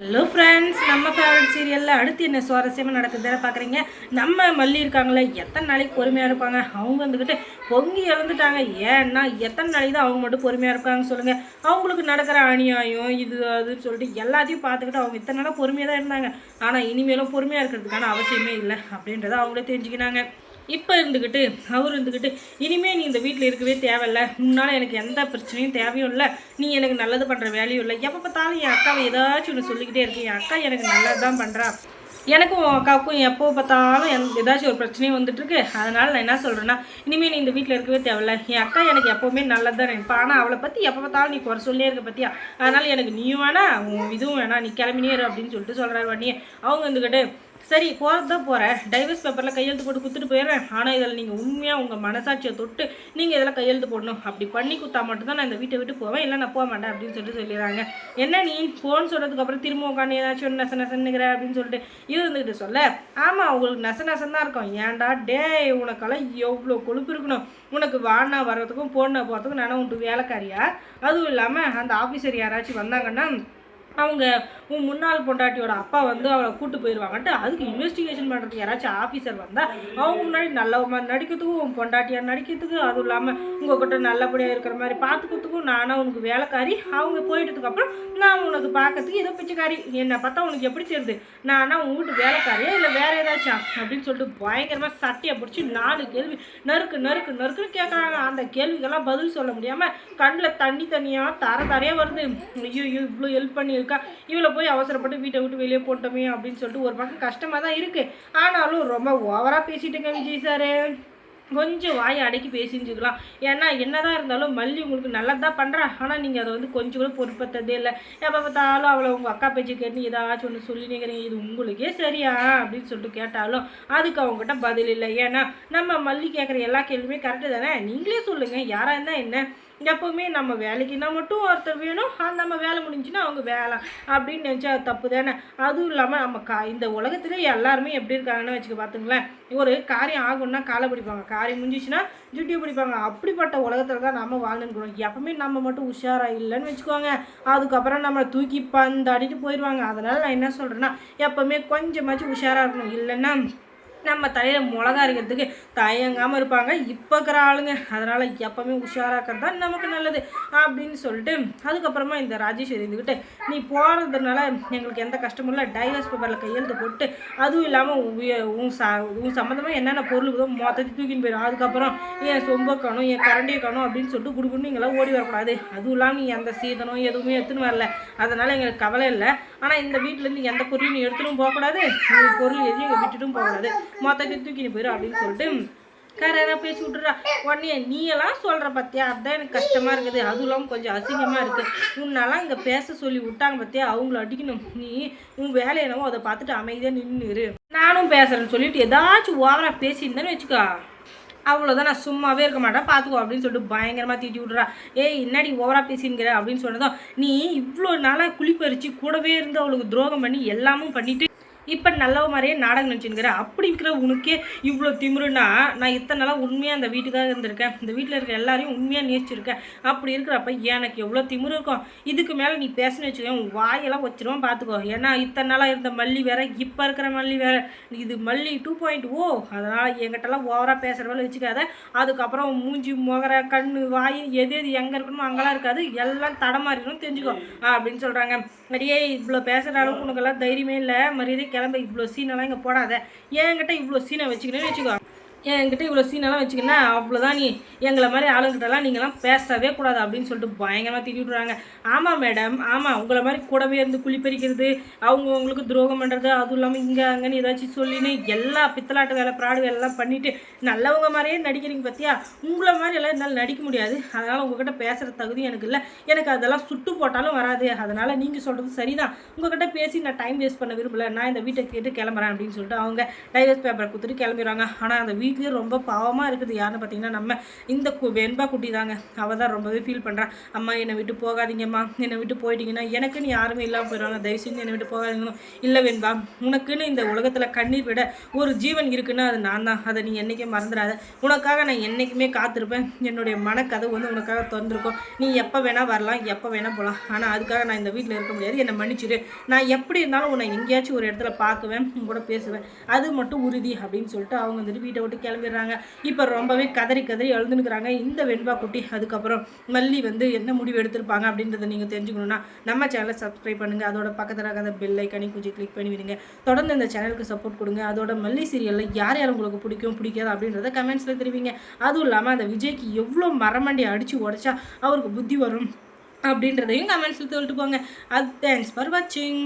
Hello friends நம்ம favourite சீரியலில் அடுத்து என்ன சுவாரஸ்யமாக நடக்குதுன்னு பார்க்குறீங்க நம்ம மல்லி இருக்காங்களே எத்தனை நாளைக்கு பொறுமையாக இருப்பாங்க? அவங்க வந்துக்கிட்டு பொங்கி இழந்துட்டாங்க ஏன்னா எத்தனை நாளைக்கு தான் அவங்க மட்டும் பொறுமையாக இருப்பாங்கன்னு சொல்லுங்கள் அவங்களுக்கு நடக்கிற அநியாயம் இது அதுன்னு சொல்லிட்டு எல்லாத்தையும் பார்த்துக்கிட்டு அவங்க இத்தனை நாளாக பொறுமையாக தான் இருந்தாங்க. ஆனால் இனிமேலும் பொறுமையாக இருக்கிறதுக்கான அவசியமே இல்லை அப்படின்றத அவங்களே தெரிஞ்சுக்கினாங்க. இப்போ இருந்துக்கிட்டு அவர் இருந்துக்கிட்டு இனிமே நீ இந்த வீட்டில் இருக்கவே தேவையில்ல. முன்னால் எனக்கு எந்த பிரச்சனையும் தேவையும் இல்லை. நீ எனக்கு நல்லது பண்ணுற வேலையும் இல்லை. எப்போ பார்த்தாலும் என் அக்காவை ஏதாச்சும் ஒன்று சொல்லிக்கிட்டே இருக்கு. என் அக்கா எனக்கு நல்லது தான் பண்ணுறா எனக்கும் உன் அக்காவுக்கும் எப்போ பார்த்தாலும் எந் ஏதாச்சும் ஒரு பிரச்சனையும் வந்துட்டுருக்கு. அதனால் நான் என்ன சொல்கிறேன்னா இனிமேல் நீ இந்த வீட்டில் இருக்கவே தேவையில்ல. என் அக்கா எனக்கு எப்போவுமே நல்லது தான் நினைப்பா. ஆனால் அவளை பற்றி எப்போ பார்த்தாலும் நீ குறை சொல்லியே இருக்க பற்றியா அதனால் எனக்கு நீயும் வேணாம் உன் இதுவும் வேணா. நீ கிளம்பினே அப்படின்னு சொல்லிட்டு சொல்கிறாரு வண்டியே. அவங்க வந்துக்கிட்டு சரி போகிறது தான் போகிறேன் டைவர்ஸ் பேப்பரில் கையெழுத்து போட்டு கொடுத்துட்டு போயிடுறேன். ஆனால் இதில் நீங்கள் உண்மையாக உங்கள் மனசாட்சியை தொட்டு நீங்கள் இதில் கையெழுத்து போடணும். அப்படி பண்ணி கொடுத்தா மட்டும்தான் நான் இந்த வீட்டை விட்டு போவேன். இல்லை நான் போக மாட்டேன் அப்படின்னு சொல்லிட்டு சொல்லிடுறாங்க. என்ன நீ? ஃபோன் சொல்கிறதுக்கப்புறம் திரும்ப உட்காந்து ஏதாச்சும் ஒன்று நசன்னுங்கிற அப்படின்னு சொல்லிட்டு இருந்துக்கிட்டு சொல்ல. ஆமாம் உங்களுக்கு நச நசந்தான் தான் இருக்கும். ஏன்டா டேய் உனக்கெல்லாம் எவ்வளோ கொழுப்பு இருக்கணும். உனக்கு வானா வர்றதுக்கும் போன போகிறதுக்கும் நானும் உன்ட்டு வேலைக்காரியா? அதுவும் இல்லாமல் அந்த ஆஃபீஸர் யாராச்சும் வந்தாங்கன்னா அவங்க உன் முன்னாள் பொண்டாட்டியோட அப்பா வந்து அவளை கூட்டு போயிடுவாங்கன்ட்டு அதுக்கு இன்வெஸ்டிகேஷன் பண்ணுறதுக்கு யாராச்சும் ஆஃபீஸர் வந்தால் அவங்க முன்னாடி நல்ல மாதிரி நடிக்கிறதுக்கும் உன் பொண்டாட்டியாக நடிக்கிறதுக்கு அதுவும் இல்லாமல் உங்ககிட்ட நல்லபடியாக இருக்கிற மாதிரி பார்த்துக்கிறதுக்கும் நானாக உனக்கு வேலைக்காரி. அவங்க போயிட்டதுக்கப்புறம் நான் உனக்கு பார்க்கறதுக்கு ஏதோ பிச்சைக்காரி. என்னை பார்த்தா உனக்கு எப்படி தெரியுது? நானா உன் வீட்டு வேலைக்காரியா இல்லை வேற ஏதாச்சும் அப்படின்னு சொல்லிட்டு பயங்கரமாக சட்டையை பிடிச்சி நாலு கேள்வி நறுக்கு நறுக்கு நறுக்குன்னு கேட்குறாங்க அந்த கேள்விக்கெல்லாம் பதில் சொல்ல முடியாமல் கண்ணில் தண்ணி தண்ணியாக தர தரையாக வருது. ஐயோ இவ்வளோ ஹெல்ப் பண்ணியிருக்கா. இவ்வளோ போய் அவசரப்பட்டு வீட்டை விட்டு வெளியே போட்டோமே அப்படின்னு சொல்லிட்டு ஒரு பக்கம் கஷ்டமாக தான் இருக்குது ஆனாலும் ரொம்ப ஓவராக பேசிட்டுங்க விஜய் சார் கொஞ்சம் வாயை அடக்கி பேசிஞ்சுக்கலாம். ஏன்னா என்னதான் இருந்தாலும் மல்லி உங்களுக்கு நல்லா தான் பண்ணுறா ஆனால் நீங்கள் அதை வந்து கொஞ்சம் கூட பொறுப்பத்ததே இல்லை. எப்போ பார்த்தாலும் அவளை உங்கள் அக்கா பேச்சு கேட்டு ஏதாச்சும் ஒன்று சொல்லி நிற்கிறீங்க இது உங்களுக்கே சரியா? அப்படின்னு சொல்லிட்டு கேட்டாலும் அதுக்கு அவங்ககிட்ட பதில் இல்லை. ஏன்னா நம்ம மல்லி கேட்குற எல்லா கேள்வியுமே கரெக்டு தானே? நீங்களே சொல்லுங்கள் யாராக இருந்தால் என்ன? எப்போவுமே நம்ம வேலைக்குன்னா மட்டும் ஒருத்தர் வேணும். அது நம்ம வேலை முடிஞ்சுன்னா அவங்க வேலை. அப்படின்னு நினச்சா அது தப்பு தானே? அதுவும் இல்லாமல் நம்ம கா இந்த உலகத்துல எல்லாருமே எப்படி இருக்காங்கன்னு வச்சுக்க பார்த்துங்களேன் ஒரு காரியம் ஆகும்னா காலை பிடிப்பாங்க. காரியம் முடிஞ்சிச்சுன்னா ஜுட்டியை பிடிப்பாங்க. அப்படிப்பட்ட உலகத்தில் தான் நம்ம வாழ்ந்துருக்கணும் எப்பவுமே நம்ம மட்டும் உஷாராக இல்லைன்னு வச்சுக்கோங்க. அதுக்கப்புறம் நம்ம தூக்கி பந்தாடிட்டு போயிடுவாங்க. அதனால் நான் என்ன சொல்கிறேன்னா எப்போவுமே கொஞ்சமாச்சும் உஷாராக இருக்கணும். இல்லைன்னா நம்ம தலையில் மிளகா அரைக்கிறதுக்கு தயங்காமல் இருப்பாங்க. இப்போ இருக்கிற ஆளுங்க. அதனால் எப்போவுமே உஷாராக்கிறது தான் நமக்கு நல்லது அப்படின்னு சொல்லிட்டு அதுக்கப்புறமா இந்த ராஜேஷ் இருந்துக்கிட்டு நீ போகிறதுனால எங்களுக்கு எந்த கஷ்டமும் இல்லை. டைவர்ஸ் பேப்பரில் கையெழுத்து போட்டு அதுவும் இல்லாமல் உன் சா உன் சம்மந்தமாக என்னென்ன பொருள் மொத்தத்தை மொத்தத்தையும் தூக்கின்னு போயிடும் அதுக்கப்புறம் என் சொம்ப காணும் என் கரண்டியை காணும் அப்படின்னு சொல்லிட்டு குடுக்குன்னு நீங்களாம் ஓடி வரக்கூடாது. அதுவும் இல்லாமல் நீ எந்த சீதனம் எதுவுமே எடுத்துன்னு வரல. அதனால் எங்களுக்கு கவலை இல்லை. ஆனால் இந்த வீட்டிலேருந்து எந்த பொருளையும் நீ எடுத்துட்டும் போகக்கூடாது. பொருள் எதையும் எங்கள் விட்டுட்டும் போகக்கூடாது. மொத்தத்தையும் தூக்கின்னு போயிடும் அப்படின்னு சொல்லிட்டு கரெக்டாக பேசி விட்டுறா. உடனே நீ எல்லாம் சொல்கிற பார்த்தியா அதுதான் எனக்கு கஷ்டமாக இருக்குது. அதுவும் கொஞ்சம் அசிங்கமாக இருக்குது உன்னாலாம் இங்கே பேச சொல்லி விட்டாங்க பார்த்தியா அவங்கள அடிக்கணும். நீ உன் வேலை என்னவோ அதை பார்த்துட்டு அமைதியாக நின்றுரு நானும் பேசுகிறேன்னு சொல்லிட்டு ஏதாச்சும் ஓவராக பேசியிருந்தேன்னு வச்சுக்கோ. அவ்வளோதான் நான் சும்மாவே இருக்க மாட்டேன். பார்த்துக்கோ அப்படின்னு சொல்லிட்டு பயங்கரமாக தீட்டி விட்றா ஏய் என்னடி ஓவரா பேசின்கிற அப்படின்னு சொன்னதும் நீ இவ்வளோ நாளாக குளிப்பறிச்சு கூடவே இருந்து அவளுக்கு துரோகம் பண்ணி எல்லாமும் பண்ணிட்டு இப்போ நல்லவ மாதிரியே நாடகம் நினச்சின்னுக்கிற அப்படி இருக்கிற உனக்கே இவ்வளோ திமிருன்னா நான் இத்தனை நாளாக உண்மையாக அந்த வீட்டுக்காக இருந்திருக்கேன். இந்த வீட்டில் இருக்கிற எல்லாரையும் உண்மையாக நேசிச்சிருக்கேன். அப்படி இருக்கிறப்ப எனக்கு எவ்வளோ திமிரு இருக்கும். இதுக்கு மேலே நீ பேசணும்னு வச்சுக்கோங்க உன் வாயெல்லாம் வச்சிருவோம் பார்த்துக்கோ ஏன்னா இத்தனை நாளாக இருந்த மல்லி வேற இப்போ இருக்கிற மல்லி வேற. இது மல்லி டூ பாயிண்ட் ஓ. அதனால் என்கிட்டலாம் ஓவராக பேசுகிற வேலை வச்சுக்காத. அதுக்கப்புறம் மூஞ்சி முகர கண் வாய் எது எது எங்கே இருக்கணுமோ அங்கெல்லாம் இருக்காது. எல்லாம் தடமாறிடும் தெரிஞ்சுக்கோ. அப்படின்னு சொல்கிறாங்க நிறைய இவ்வளோ பேசுகிற அளவுக்கு உனக்கெல்லாம் தைரியமே இல்லை. மரியாதை கிளம்ப இவ்வளோ சீனெல்லாம் இங்கே போடாத. என்கிட்ட இவ்வளோ சீனை வச்சுக்கணும்னு வச்சுக்கோ. என்கிட்ட இவ்வளோ சீனெல்லாம் வச்சுக்கினா அவ்வளோதான் நீ எங்களை மாதிரி ஆளுங்கிட்டலாம் நீங்களாம் பேசவே கூடாது அப்படின்னு சொல்லிட்டு பயங்கரமாக திட்டி விட்றாங்க ஆமாம் மேடம் ஆமாம் உங்களை மாதிரி கூடவே இருந்து குளிப்பறிக்கிறது அவங்க உங்களுக்கு துரோகம் பண்ணுறது அதுவும் இல்லாமல் இங்கே அங்கேன்னு ஏதாச்சும் சொல்லின்னு எல்லா பித்தலாட்டு வேலை ப்ராடு வேலைலாம் எல்லாம் பண்ணிவிட்டு நல்லவங்க மாதிரியே நடிக்கிறீங்க பார்த்தியா உங்களை மாதிரி எல்லாம் என்னால் நடிக்க முடியாது. அதனால் உங்ககிட்ட பேசுகிற தகுதி எனக்கு இல்லை. எனக்கு அதெல்லாம் சுட்டு போட்டாலும் வராது. அதனால் நீங்கள் சொல்கிறது சரிதான். உங்ககிட்ட பேசி நான் டைம் வேஸ்ட் பண்ண விரும்பல. நான் இந்த வீட்டை கேட்டு கிளம்புறேன் அப்படின்னு சொல்லிட்டு அவங்க டைவர்ஸ் பேப்பரை கொடுத்துட்டு கிளம்பிடுறாங்க. ஆனால் அந்த வீ வீட்லேயே ரொம்ப பாவமாக இருக்குது. யாருன்னு பார்த்தீங்கன்னா நம்ம இந்த கு வெண்பா குட்டி தாங்க அவள் தான் ரொம்பவே ஃபீல் பண்ணுறான் அம்மா என்னை விட்டு போகாதீங்கம்மா. என்னை விட்டு போயிட்டீங்கன்னா எனக்குன்னு யாருமே இல்லாமல் போயிடுவாங்க. தயவு செஞ்சு என்னை விட்டு போகாதீங்க இல்லை வெண்பா உனக்குன்னு இந்த உலகத்தில் கண்ணீர் விட ஒரு ஜீவன் இருக்குன்னா அது நான் தான். அதை நீ என்றைக்கும் மறந்துடாத. உனக்காக நான் என்றைக்குமே காத்திருப்பேன். என்னுடைய மனக்கதை வந்து உனக்காக திறந்துருக்கும். நீ எப்போ வேணால் வரலாம் எப்போ வேணால் போகலாம் ஆனால் அதுக்காக நான் இந்த வீட்டில் இருக்க முடியாது. என்னை மன்னிச்சிடு நான் எப்படி இருந்தாலும் உன்னை எங்கேயாச்சும் ஒரு இடத்துல பார்க்குவேன். உன் கூட பேசுவேன். அது மட்டும் உறுதி அப்படின்னு சொல்லிட்டு அவங்க வந்துட்டு வீட்டை விட்டு கிளம்பிடுறாங்க. இப்போ ரொம்பவே கதறி கதறி எழுந்துனுக்குறாங்க இந்த வெண்பா குட்டி அதுக்கப்புறம் மல்லி வந்து என்ன முடிவு எடுத்திருப்பாங்க அப்படின்றத நீங்கள் தெரிஞ்சுக்கணுன்னா நம்ம சேனலை சப்ஸ்கிரைப் பண்ணுங்கள் அதோட பக்கத்தில் அந்த பெல் ஐக்கனை கொஞ்சம் கிளிக் பண்ணி விடுங்க. தொடர்ந்து இந்த சேனலுக்கு சப்போர்ட் கொடுங்க. அதோட மல்லி சீரியலில் யார் யார் உங்களுக்கு பிடிக்கும் பிடிக்காது அப்படின்றத கமெண்ட்ஸில் தெரிவிங்க. அதுவும் இல்லாமல் அந்த விஜய்க்கு எவ்வளோ மரமண்டி அடித்து உடச்சா அவருக்கு புத்தி வரும் அப்படின்றதையும் கமெண்ட்ஸில் சொல்லிட்டு போங்க. அது தேங்க்ஸ் ஃபார் வாட்சிங்